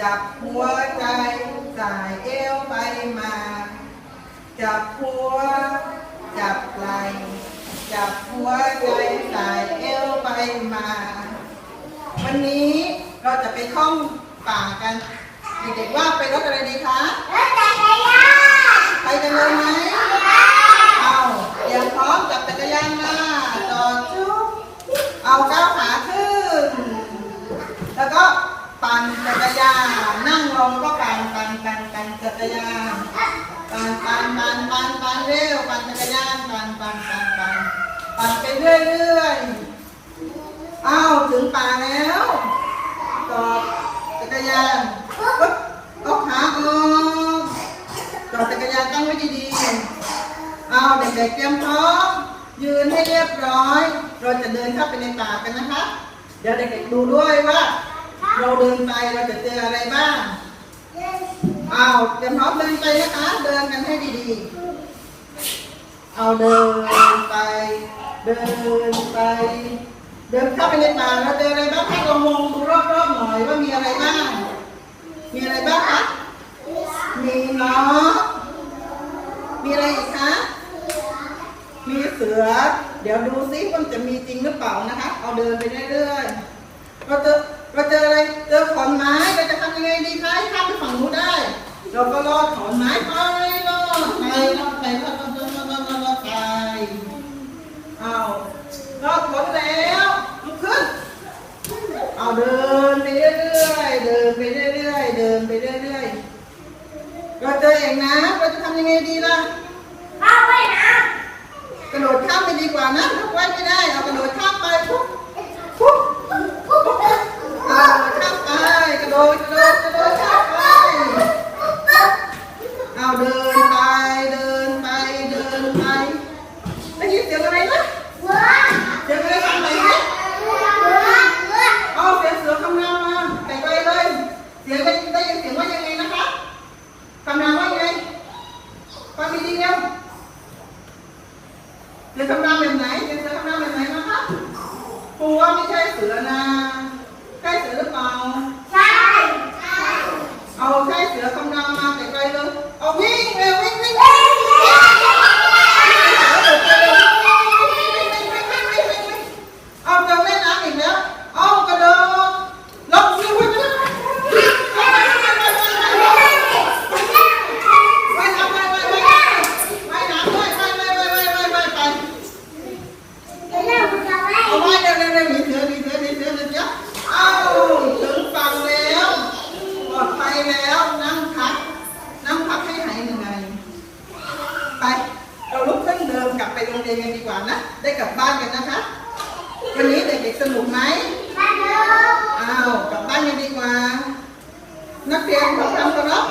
จับหัวใจสายเอวไปมา จับหัว จับไหลจับหัวใจสายเอวไปมา วันนี้เราจะไปท่องป่ากันเด็กๆว่าไปรถอะไรดีคะไปกันเลยไหมเอาเตรียมพร้อมจับจักรยานมาจอดจุ๊บเอาก้าวขาขึ้น แล้วก็ ปั่นจักรยานนั่งลงก็ปั่นปั่นปั่นปั่นจักรยานปั่นปั่นปั่นปั่นปั่นเร็วปั่นจักรยานปั่นปั่นปั่นปั่นปั่นไปเรื่อยๆอ้าวถึงป่าแล้วจอดจักรยานปึ๊บเอาขาออกจอดจักรยานตั้งไว้ดีๆเอาเด็กๆเตรียมพร้อมยืนให้เรียบร้อย เราจะเดินเข้าไปในป่ากันนะคะ เดี๋ยวเด็กๆดูด้วยว่า เราเดินไปเราจะเจออะไรบ้างเอาเตรียมพร้อมเดินไปนะคะ เดินกันให้ดีๆ เอาเดินไป เดินไป เดินเข้าไปในป่าเราเจออะไรบ้างให้เรามองดูรอบๆหน่อยว่ามีอะไรบ้าง มีอะไรบ้างคะ มีเนาะมีอะไรอีกคะ มีเสือ เดี๋ยวดูซิว่ามันจะมีจริงหรือเปล่านะคะ เอาเดินไปเรื่อยๆ เราเจอเราเจออะไร เจอขอนไม้ เราจะทำยังไงดีคะให้ข้ามไปฝั่งนู้นได้ เราก็ลอดขอนไม้ไปลอดไปลอดไปลอดลอดลอดลอดลอดลอดลอดไปเอาลอดพ้นแล้วลุกขึ้น เดินไปเรื่อยๆเดินไปเรื่อยๆเดินไปเรื่อยๆเราเจอเองนะเราจะทำยังไงดีล่ะข้าไปนะกระโดดข้ามไปดีกว่านะถ้าไว้ไม่ได้เอากระโดดข้ามไปปุ๊บปุ๊บปุ๊บเอาข้ามไปกระโดดกระโดดกระโดดข้ามไปเอาเดินไปเดินไปเดินไป ได้ยินเสียงอะไรนะเสียงอะไรทำไหนนะเอาเสียงเสือคำรามมาแต่ไกลเลย เสียงได้ได้ยินเสียงว่ายังไงนะคะคำรามว่ายังไงฟัง ดีๆเร็วเสือคำรามแบบไหนเป็นเสือคำรามแบบไหนนะคะปูว่าไม่ใช่เสือนะใช่เสือหรือเปล่า เอาใช่เสือคำรามมาแต่ไกลเลย เอาวิ่งเร็ววิ่งวิ่งวิ่งเอาเจอแม่น้ำอีกแล้ว เอากระโดดลงวิ่งวิ่งวิ่งว่ายน้ำว่ายว่ายว่ายว่ายน้ำว่ายว่ายว่ายว่ายว่ายว่ายว่ายไป เอาไว้เร็วเร็วเร็วหนีเสือหนีเสือหนีเสือหนีเสือเอาถึงฝั่งแล้วปลอดภัยแล้วนั่งพัก นั่งพักให้หายเหนื่อย ไป เราลุกขึ้นเดินกลับไปโรงเรียนกันดีกว่านะ ได้กลับบ้านกันนะคะ วันนี้เด็กๆสนุกไหมอ้าวกลับบ้านกันดีกว่า นักเรียนขอทำเคารพ